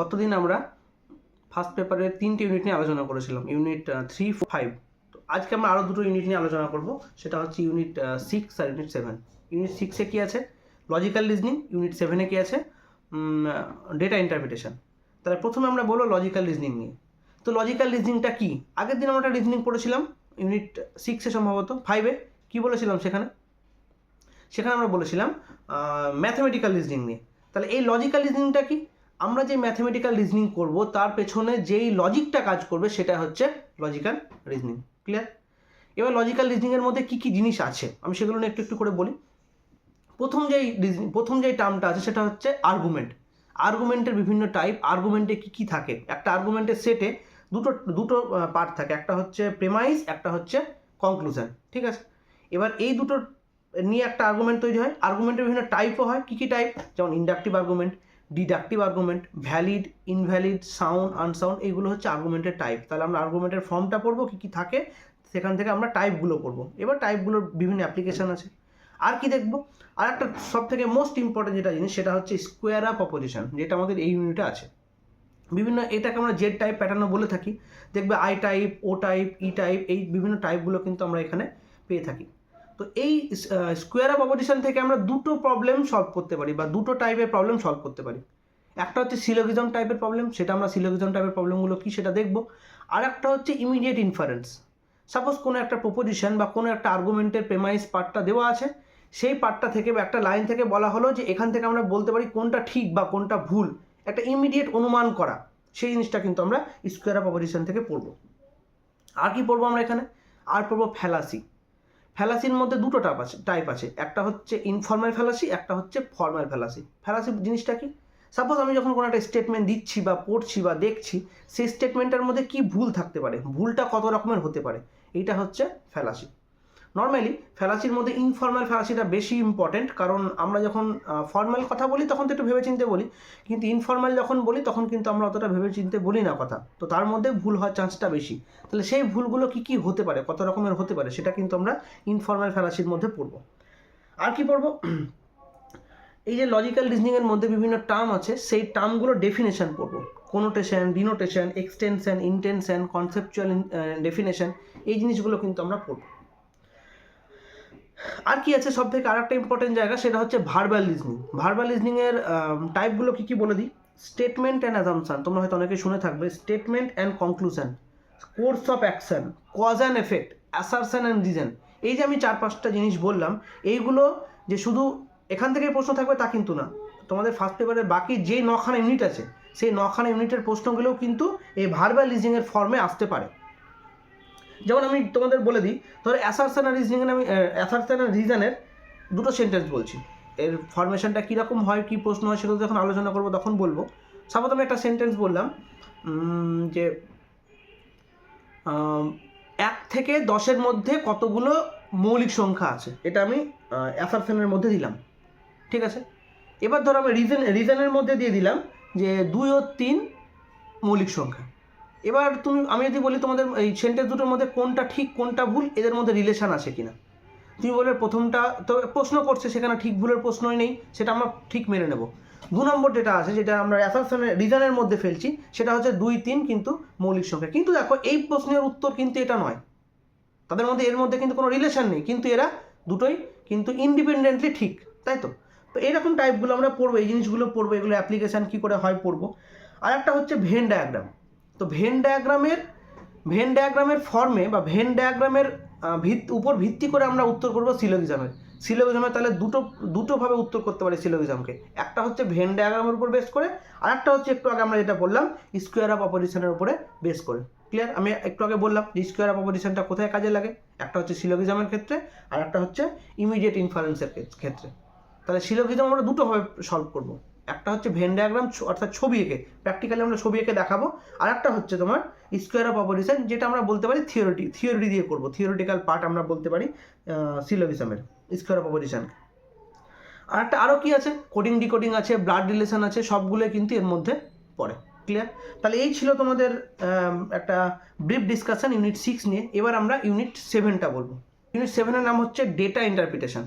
গতদিন আমরা ফার্স্ট পেপারের তিনটে ইউনিট নিয়ে আলোচনা করেছিলাম ইউনিট থ্রি ফাইভ তো আজকে আমরা আরও দুটো ইউনিট নিয়ে আলোচনা করব, সেটা হচ্ছে ইউনিট সিক্স আর ইউনিট সেভেন ইউনিট সিক্সে কী আছে? লজিক্যাল রিজনিং ইউনিট সেভেনে কী আছে? ডেটা ইন্টারপ্রিটেশন তাহলে প্রথমে আমরা বলব লজিক্যাল রিজনিং নিয়ে। তো লজিক্যাল রিজনিংটা কী? আগের দিন আমরা রিজনিং পড়েছিলাম ইউনিট সিক্সে সম্ভবত ফাইভে কী বলেছিলাম সেখানে? সেখানে আমরা বলেছিলাম ম্যাথমেটিক্যাল রিজনিং নিয়ে। তাহলে এই লজিক্যাল রিজনিংটা কি? আমরা যে ম্যাথমেটিক্যাল রিজনিং করব, তার পেছনে যেই লজিকটা কাজ করবে, সেটা হচ্ছে লজিক্যাল রিজনিং ক্লিয়ার এবার লজিক্যাল রিজনিংয়ের মধ্যে কী কী জিনিস আছে? আমি সেগুলো নিয়ে একটু একটু করে বলি। প্রথম যেই রিজনিং প্রথম যেই টার্মটা আছে, সেটা হচ্ছে আর্গুমেন্ট আর্গুমেন্টের বিভিন্ন টাইপ আর্গুমেন্টে কী কী থাকে? একটা আর্গুমেন্টের সেটে দুটো দুটো পার্ট থাকে। একটা হচ্ছে প্রেমাইজ একটা হচ্ছে কনক্লুশন ঠিক আছে? এবার এই দুটো নিয়ে একটা আর্গুমেন্ট তৈরি হয়। আর্গুমেন্টের বিভিন্ন টাইপও হয়। কী কী টাইপ যেমন inductive argument deductive argument valid invalid sound unsound এইগুলো হচ্ছে আর্গুমেন্টের টাইপ তাহলে আমরা আর্গুমেন্টের ফর্মটা পড়ব, কী কী থাকে, সেখান থেকে আমরা টাইপগুলো পড়ব। এবার টাইপগুলোর বিভিন্ন অ্যাপ্লিকেশান আছে। আর কি দেখব? আর একটা সব থেকে মোস্ট ইম্পর্টেন্ট যেটা জিনিস, সেটা হচ্ছে স্কোয়ার আপ অপোজিশন যেটা আমাদের এই ইউনিটে আছে। বিভিন্ন, এটাকে আমরা জেড টাইপ প্যাটার্নও বলে থাকি। দেখবে I type O type E type এই বিভিন্ন টাইপগুলো কিন্তু আমরা এখানে পেয়ে থাকি। তো এই স্কোয়ার অফ অপোজিশন থেকে আমরা দুটো প্রবলেম সলভ করতে পারি বা দুটো টাইপের প্রবলেম সলভ করতে পারি। একটা হচ্ছে সিলোগিজম টাইপের প্রবলেম সেটা আমরা সিলোগিজম টাইপের প্রবলেমগুলো কী সেটা দেখব। আর একটা হচ্ছে ইমিডিয়েট ইনফারেন্স সাপোজ কোনো একটা প্রপোজিশন বা কোনো একটা আর্গুমেন্টের প্রেমাইজ পার্টটা দেওয়া আছে, সেই পার্টটা থেকে বা একটা লাইন থেকে বলা হলো যে এখান থেকে আমরা বলতে পারি কোনটা ঠিক বা কোনটা ভুল। একটা ইমিডিয়েট অনুমান করা, সেই জিনিসটা কিন্তু আমরা স্কোয়ার অফ থেকে পড়ব। আর কি পড়ব আমরা এখানে? আর পড়ব ফ্যালাসি ফ্যালাসির মধ্যে দুটো টাইপ আছে টাইপ আছে। একটা হচ্ছে ইনফর্মাল ফ্যালাসি একটা হচ্ছে ফর্মাল ফ্যালাসি ফ্যালাসি জিনিসটা কি? সাপোজ আমি যখন কোনো একটা স্টেটমেন্ট দিচ্ছি বা পড়ছি বা দেখছি, সেই স্টেটমেন্টটার মধ্যে কি ভুল থাকতে পারে? ভুলটা কত রকমের হতে পারে? এইটা হচ্ছে ফ্যালাসি নর্মালি ফ্যালাসির মধ্যে ইনফর্মাল ফ্যালাসিটা বেশি ইম্পর্টেন্ট কারণ আমরা যখন ফর্মাল কথা বলি, তখন তো একটু ভেবে চিনতে বলি। কিন্তু ইনফর্মাল যখন বলি, তখন কিন্তু আমরা অতটা ভেবে চিনতে বলি না কথা। তো তার মধ্যে ভুল হওয়ার চান্সটা বেশি। তাহলে সেই ভুলগুলো কি কি হতে পারে, কত রকমের হতে পারে, সেটা কিন্তু আমরা ইনফর্মাল ফ্যালাসির মধ্যে পড়ব। আর কি পড়ব? এই যে লজিক্যাল রিজনিংয়ের মধ্যে বিভিন্ন টার্ম আছে, সেই টার্মগুলো ডেফিনেশন পড়ব। Connotation denotation extension intention conceptual definition এই জিনিসগুলো কিন্তু আমরা পড়ব। আর কি আছে সব থেকে আরেকটা ইম্পর্টেন্ট জায়গা, সেটা হচ্ছে ভার্বাল লিজনিং ভার্বাল লিজনিংয়ের টাইপগুলো কী কী বলে দিই? স্টেটমেন্ট অ্যান্ড অ্যাজামশান তোমরা হয়তো অনেকে শুনে থাকবে। Statement and conclusion course of action cause and effect assertion and reason এই যে আমি চার পাঁচটা জিনিস বললাম, এইগুলো যে শুধু এখান থেকে প্রশ্ন থাকবে তা কিন্তু না। তোমাদের ফার্স্ট পেপারের বাকি যে নখানা ইউনিট আছে, সেই নখানা ইউনিটের প্রশ্নগুলোও কিন্তু এই ভার্বাল লিজিংয়ের ফর্মে আসতে পারে। যেমন আমি তোমাদের বলে দিই, ধরো অ্যাসারশন আর রিজনিংয়ের আমি অ্যাসারশন আর রিজনের দুটো সেন্টেন্স বলছি। এর ফরমেশনটা কীরকম হয়, কী প্রশ্ন হয় সেগুলো যখন আলোচনা করব, তখন বলব। সাপোজ আমি একটা সেন্টেন্স বললাম যে এক থেকে দশের মধ্যে কতগুলো মৌলিক সংখ্যা আছে? এটা আমি অ্যাসারশনের মধ্যে দিলাম। ঠিক আছে? এবার ধরো আমি রিজন রিজনের মধ্যে দিয়ে দিলাম যে দুই ও তিন মৌলিক সংখ্যা। এবার তুমি, আমি যদি বলি তোমাদের এই সেন্টেন্স দুটোর মধ্যে কোনটা ঠিক, কোনটা ভুল, এদের মধ্যে রিলেশান আছে কিনা? তুমি বলবে প্রথমটা, তো প্রশ্ন করছে, সেখানে ঠিক ভুলের প্রশ্নই নেই, সেটা আমরা ঠিক মেনে নেব। দু নম্বর যেটা আছে, যেটা আমরা অ্যাসারশনের রিজনের মধ্যে ফেলছি, সেটা হচ্ছে দুই, তিন কিন্তু মৌলিক সংখ্যা। কিন্তু দেখো, এই প্রশ্নের উত্তর কিন্তু এটা নয়। তাদের মধ্যে, এর মধ্যে কিন্তু কোনো রিলেশন নেই, কিন্তু এরা দুটোই কিন্তু ইন্ডিপেন্ডেন্টলি ঠিক, তাই তো? তো এরকম টাইপগুলো আমরা পড়ব, এই জিনিসগুলো পড়ব, এগুলো অ্যাপ্লিকেশান কী করে হয় পড়ব। আর একটা হচ্ছে ভেন ডায়াগ্রাম তো ভেন ডায়াগ্রামের ভেন ডায়াগ্রামের ফর্মে বা ভেন ডায়াগ্রামের ভিত, উপর ভিত্তি করে আমরা উত্তর করব সিলোগিজমের সিলোগিজমের তাহলে দুটো দুটোভাবে উত্তর করতে পারি সিলোগিজমকে একটা হচ্ছে ভেন ডায়াগ্রামের উপর বেস করে আর একটা হচ্ছে একটু আগে আমরা যেটা বললাম স্কোয়ার অফ অপোজিশনের উপরে বেস করে। ক্লিয়ার আমি একটু আগে বললাম যে স্কোয়ার অফ অপোজিশনটা কোথায় কাজে লাগে? একটা হচ্ছে সিলোগিজমের ক্ষেত্রে আর একটা হচ্ছে ইমিডিয়েট ইনফারেন্সের ক্ষেত্রে। তাহলে সিলোগিজম আমরা দুটোভাবে সলভ করব। একটা হচ্ছে ভেন ডায়াগ্রাম অর্থাৎ ছবি এঁকে প্র্যাকটিক্যালি আমরা ছবি এঁকে দেখাবো। আর একটা হচ্ছে তোমার স্কোয়ার অফ অপোজিশন যেটা আমরা বলতে পারি থিওরিটি থিওরি দিয়ে করব। থিওরিটিক্যাল পার্ট আমরা বলতে পারি সিলোগিজমের স্কোয়ার অফ অপোজিশন আর একটা আরও কি আছে? কোডিং ডিকোডিং আছে ব্লাড রিলেশন আছে, সবগুলোই কিন্তু এর মধ্যে পড়ে। ক্লিয়ার তাহলে এই ছিল তোমাদের একটা ব্রিফ ডিসকাশন ইউনিট সিক্স নিয়ে। এবার আমরা ইউনিট সেভেনটা বলব। ইউনিট সেভেনের নাম হচ্ছে ডেটা ইন্টারপ্রিটেশন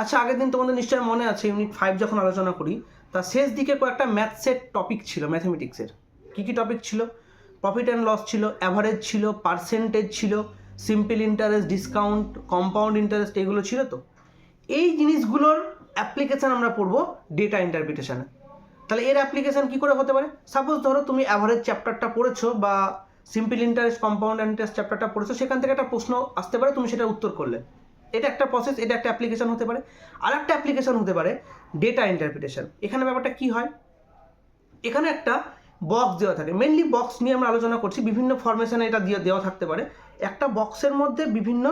আচ্ছা আগের দিন তোমাদের নিশ্চয়ই মনে আছে ইউনিট ফাইভ যখন আলোচনা করি তা শেষ দিকে কয়েকটা ম্যাথসের টপিক ছিল ম্যাথমেটিক্সের কী কী টপিক ছিল? প্রফিট অ্যান্ড লস ছিল অ্যাভারেজ ছিল পার্সেন্টেজ ছিল simple interest discount compound interest এগুলো ছিল তো। এই জিনিসগুলোর অ্যাপ্লিকেশান আমরা পড়ব ডেটা ইন্টারপ্রিটেশনে তাহলে এর অ্যাপ্লিকেশান কী করে হতে পারে? সাপোজ ধরো তুমি অ্যাভারেজ চ্যাপ্টারটা পড়েছো বা সিম্পল ইন্টারেস্ট কম্পাউন্ড ইন্টারেস্ট চ্যাপ্টারটা পড়েছো, সেখান থেকে একটা প্রশ্ন আসতে পারে, তুমি সেটা উত্তর করলে। এটা একটা প্রসেস এটা একটা অ্যাপ্লিকেশান হতে পারে। আর একটা অ্যাপ্লিকেশান হতে পারে ডেটা ইন্টারপ্রিটেশন এখানে ব্যাপারটা কী হয়? এখানে একটা বক্স দেওয়া থাকে। মেনলি বক্স নিয়ে আমরা আলোচনা করছি, বিভিন্ন ফরমেশনে এটা দিয়ে, দেওয়া থাকতে পারে। একটা বক্সের মধ্যে বিভিন্ন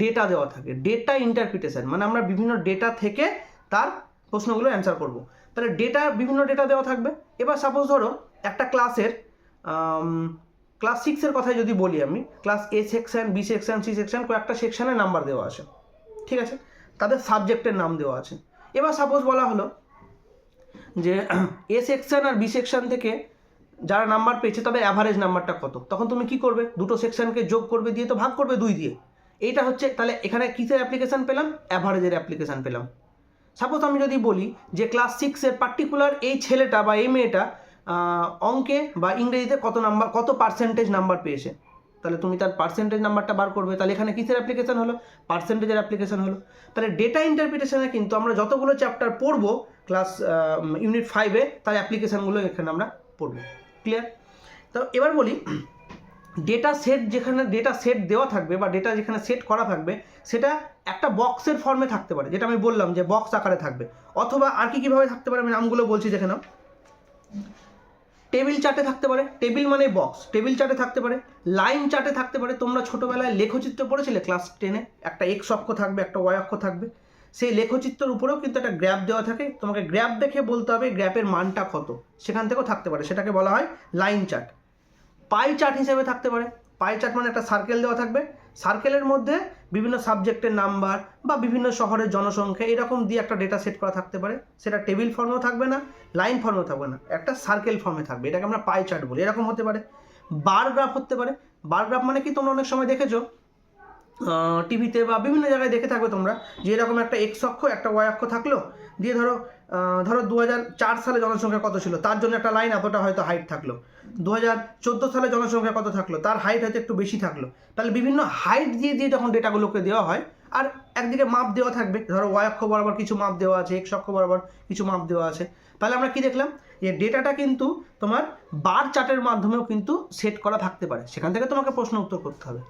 ডেটা দেওয়া থাকে। ডেটা ইন্টারপ্রিটেশন মানে আমরা বিভিন্ন ডেটা থেকে তার প্রশ্নগুলো অ্যান্সার করব। তাহলে ডেটা বিভিন্ন ডেটা দেওয়া থাকবে। এবার সাপোজ ধরো, একটা ক্লাসের ক্লাস সিক্সের কথাই যদি বলি আমি class A section B section C section কয়েকটা সেকশানে নাম্বার দেওয়া আছে। ঠিক আছে? তাদের সাবজেক্টের নাম দেওয়া আছে। এবার সাপোজ বলা হলো যে এ সেকশন আর বি সেকশন থেকে যারা নাম্বার পেয়েছে তাদের অ্যাভারেজ নাম্বারটা কত? তখন তুমি কি করবে? দুটো সেকশনকে যোগ করবে দিয়ে তো ভাগ করবে দুই দিয়ে। এইটা হচ্ছে, তাহলে এখানে কিসের অ্যাপ্লিকেশান পেলাম? অ্যাভারেজের অ্যাপ্লিকেশান পেলাম। সাপোজ আমি যদি বলি যে ক্লাস সিক্সের পার্টিকুলার এই ছেলেটা বা এই মেয়েটা অঙ্কে বা ইংরেজিতে কত নাম্বার কত পার্সেন্টেজ নাম্বার পেয়েছে? তাহলে তুমি তার পার্সেন্টেজ নাম্বারটা বার করবে, তাহলে এখানে কিসের অ্যাপ্লিকেশন হলো? পার্সেন্টেজের অ্যাপ্লিকেশন হলো। তাহলে ডেটা ইন্টারপ্রিটেশনে কিন্তু আমরা যতগুলো চ্যাপ্টার পড়ব ক্লাস ইউনিট ফাইভে তার অ্যাপ্লিকেশানগুলো এখানে আমরা পড়ব। ক্লিয়ার তো এবার বলি ডেটা সেট যেখানে ডেটা সেট দেওয়া থাকবে বা ডেটা যেখানে সেট করা থাকবে, সেটা একটা বক্সের ফর্মে থাকতে পারে, যেটা আমি বললাম যে বক্স আকারে থাকবে। অথবা আর কি কীভাবে থাকতে পারে, আমি নামগুলো বলছি দেখে নাও। টেবিল চার্টে থাকতে পারে, টেবিল মানে বক্স টেবিল চার্টে থাকতে পারে লাইন চার্টে থাকতে পারে, তোমরা ছোটোবেলায় লেখচিত্র পড়েছিলে ক্লাস টেনে একটা এক্স অক্ষ থাকবে, একটা ওয়াই অক্ষ থাকবে, সেই লেখচিত্রের উপরেও কিন্তু একটা গ্র্যাপ দেওয়া থাকে, তোমাকে গ্র্যাপ দেখে বলতে হবে গ্র্যাপের মানটা কত, সেখান থেকেও থাকতে পারে, সেটাকে বলা হয় লাইন চার্ট পাই চার্ট হিসেবে থাকতে পারে পাই চার্ট মানে একটা সার্কেল দেওয়া থাকবে সার্কেলের মধ্যে বিভিন্ন সাবজেক্টের নাম্বার বা বিভিন্ন শহরের জনসংখ্যা এরকম দিয়ে একটা ডেটা সেট করা থাকতে পারে। সেটা টেবিল ফর্মেও থাকবে না লাইন ফর্মেও থাকবে না, একটা সার্কেল ফর্মে থাকবে। এটাকে আমরা পাই চার্ট বলি, এরকম হতে পারে। বার গ্রাফ হতে পারে। বার গ্রাফ মানে কি? তোমরা অনেক সময় দেখেছ টিভিতে বা বিভিন্ন জায়গায় দেখে থাকবে তোমরা যে এরকম একটা এক্স অক্ষ, একটা ওয়াই অক্ষ থাকল। দিয়ে ধরো ধরো দু সালে জনসংখ্যা কত ছিল? তার জন্য একটা লাইন এতটা হয়তো হাইট থাকল। দু হাজার চোদ্দ সালে জনসংখ্যা কত থাকল? তার হাইট হয়তো একটু বেশি থাকল। তাহলে বিভিন্ন হাইট দিয়ে দিয়ে যখন ডেটাগুলোকে দেওয়া হয়, আর একদিকে মাপ দেওয়া থাকবে, ধরো ওয়াই অক্ষ বরাবর কিছু মাপ দেওয়া আছে এক্স অক্ষ বরাবর কিছু মাপ দেওয়া আছে। তাহলে আমরা কি দেখলাম? যে ডেটাটা কিন্তু তোমার বার চার্টের মাধ্যমেও কিন্তু সেট করা থাকতে পারে। সেখান থেকে তোমাকে প্রশ্ন উত্তর করতে হবে।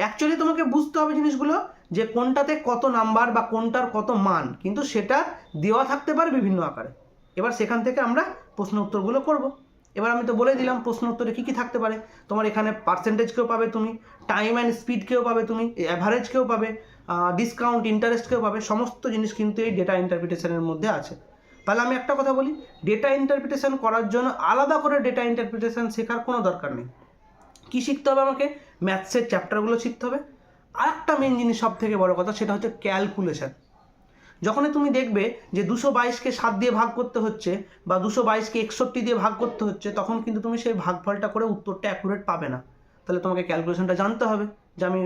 অ্যাকচুয়ালি তোমাকে বুঝতে হবে জিনিসগুলো যে কোনটাতে কত নাম্বার বা কোনটার কত মান, কিন্তু সেটা দেওয়া থাকতে পারে বিভিন্ন আকারে। এবার সেখান থেকে আমরা প্রশ্ন উত্তরগুলো করব। এবার আমি তো বলে দিলাম প্রশ্ন উত্তরে কী কী থাকতে পারে। তোমার এখানে পার্সেন্টেজকেও পাবে তুমি টাইম অ্যান্ড স্পিডকেও পাবে তুমি অ্যাভারেজকেও পাবে ডিসকাউন্ট ইন্টারেস্টকেও পাবে, সমস্ত জিনিস কিন্তু এই ডেটা ইন্টারপ্রিটেশনের মধ্যে আছে। তাহলে আমি একটা কথা বলি ডেটা ইন্টারপ্রিটেশন করার জন্য আলাদা করে ডেটা ইন্টারপ্রিটেশন শেখার কোনো দরকার নেই। কী শিখতে হবে আমাকে? ম্যাথসের চ্যাপ্টারগুলো শিখতে হবে। আর একটা মেন জিনিস সব থেকে বড় কথা, সেটা হচ্ছে ক্যালকুলেশন যখনই তুমি দেখবে যে দুশো বাইশকে সাত দিয়ে ভাগ করতে হচ্ছে বা দুশো বাইশকে একষট্টি দিয়ে ভাগ করতে হচ্ছে, তখন কিন্তু তুমি সেই ভাগফলটা করে উত্তরটা অ্যাকুরেট পাবে না। তাহলে তোমাকে ক্যালকুলেশনটা জানতে হবে যে আমি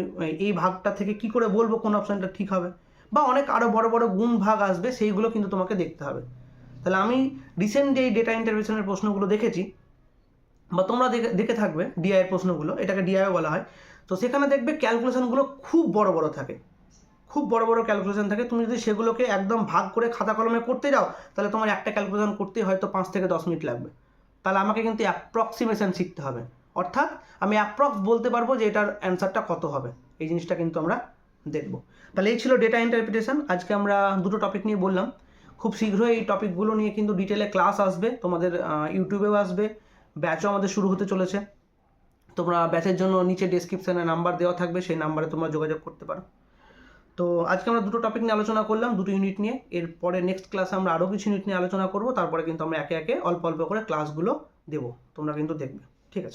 এই ভাগটা থেকে কি করে বলব কোন অপশানটা ঠিক হবে। বা অনেক আরও বড় বড় গুণ ভাগ আসবে, সেইগুলো কিন্তু তোমাকে দেখতে হবে। তাহলে আমি রিসেন্ট যে ডেটা ইন্টারভিউশনের প্রশ্নগুলো দেখেছি, বা তোমরা দেখে দেখে থাকবে ডিআইয়ের প্রশ্নগুলো, এটাকে ডিআইও বলা হয়। তো সেখানে দেখবে ক্যালকুলেশনগুলো খুব বড় বড় থাকে। খুব বড় বড় ক্যালকুলেশন থাকে। তুমি যদি সেগুলোকে একদম ভাগ করে খাতা কলমে করতে যাও, তাহলে তোমার একটা ক্যালকুলেশন করতেই হয়তো পাঁচ থেকে দশ মিনিট লাগবে। তাহলে আমাকে কিন্তু অ্যাপ্রক্সিমেশন শিখতে হবে। অর্থাৎ আমি অ্যাপ্রক্স বলতে পারব যে এটার অ্যান্সারটা কত হবে। এই জিনিসটা কিন্তু আমরা দেখব। তাহলে এই ছিল ডেটা ইন্টারপ্রিটেশন আজকে আমরা দুটো টপিক নিয়ে বললাম। খুব শীঘ্রই এই টপিকগুলো নিয়ে কিন্তু ডিটেলে ক্লাস আসবে। তোমাদের ইউটিউবেও আসবে। ব্যাচও আমাদের শুরু হতে চলেছে। তোমরা ব্যাচের জন্য নিচে ডিসক্রিপশানে নাম্বার দেওয়া থাকবে, সেই নাম্বারে তোমরা যোগাযোগ করতে পারো। তো আজকে আমরা দুটো টপিক নিয়ে আলোচনা করলাম, দুটো ইউনিট নিয়ে। এরপরে নেক্সট ক্লাসে আমরা আরও কিছু ইউনিট নিয়ে আলোচনা করব, তারপরে কিন্তু আমরা একে একে অল্প অল্প করে ক্লাসগুলো দেবো। তোমরা কিন্তু দেখবে।